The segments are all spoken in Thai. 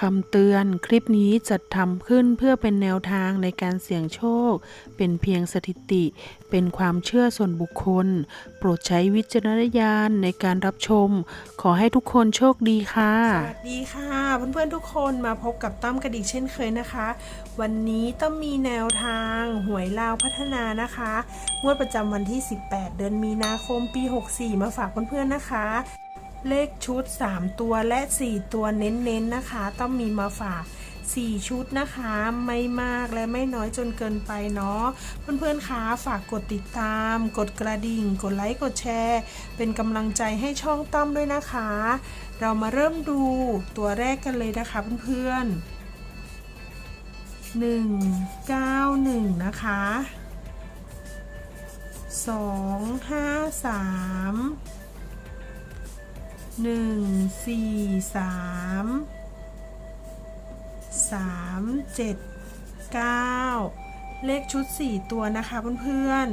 คำเตือนคลิปนี้จัดทำขึ้นเพื่อเป็นแนวทางในการเสี่ยงโชค เป็นเพียงสถิติ เป็นความเชื่อส่วนบุคคล โปรดใช้วิจารณญาณในการรับชม ขอให้ทุกคนโชคดีค่ะ สวัสดีค่ะ เพื่อนๆทุกคนมาพบกับต้อมกระดิกเช่นเคยนะคะ วันนี้ต้อมมีแนวทางหวยลาวพัฒนานะคะงวดประจำวันที่ 18 เดือนมีนาคมปี 64 มาฝากเพื่อนๆนะคะ เลขชุด 3 ตัวและ 4 ตัวเน้นๆนะคะ ต้องมีมาฝาก4 ชุดนะคะ ไม่มากและไม่น้อยจนเกินไปเนาะเพื่อนๆคะฝากกดติดตาม กดกระดิ่ง กดไลค์กดแชร์ เป็นกำลังใจให้ช่องต้อมด้วยนะคะ เรามาเริ่มดูตัวแรกกันเลยนะคะเพื่อนๆ1 9 1 นะคะ 2 5 3 หนึ่งสี่สามสามเจ็ดเก้าเลขชุดสี่ตัวนะคะเพื่อน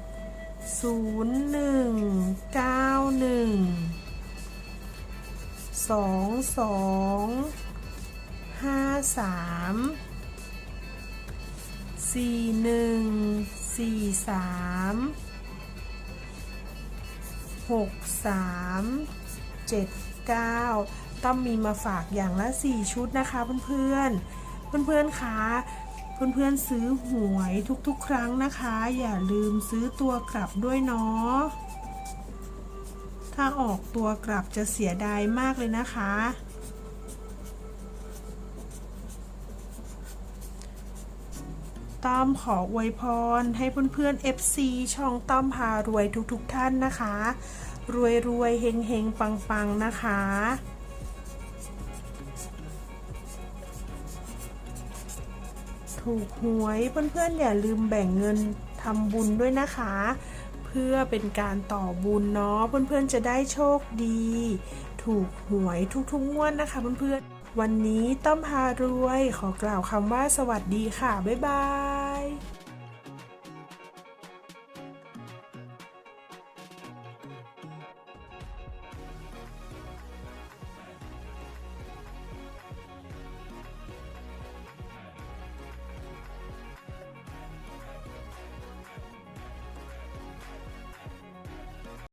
ๆศูนย์หนึ่งเก้าหนึ่งสองสองห้าสามสี่หนึ่งสี่สามหกสาม เจ็ดเก้าต้องมีมาฝากอย่างละ 4 ชุดนะคะเพื่อนๆ เพื่อนๆคะเพื่อนๆซื้อหวยทุกๆ ครั้งนะคะ อย่าลืมซื้อตัวกลับด้วยเนาะถ้าออกตัวกลับจะเสียดายมากเลยนะคะ ต้อมขออวยพร ให้เพื่อนๆ FC ช่องต้อมพารวยทุกๆท่านนะคะ รวยรวยเฮงเฮงปังปังนะคะ ถูกหวยเพื่อนๆ อย่าลืมแบ่งเงินทำบุญด้วยนะคะ เพื่อเป็นการต่อบุญเนาะเพื่อนๆ จะได้โชคดี ถูกหวยทุกๆงวดนะคะเพื่อนๆวันนี้ต้อมพารวยขอกล่าวคำว่าสวัสดีค่ะ บ๊ายบาย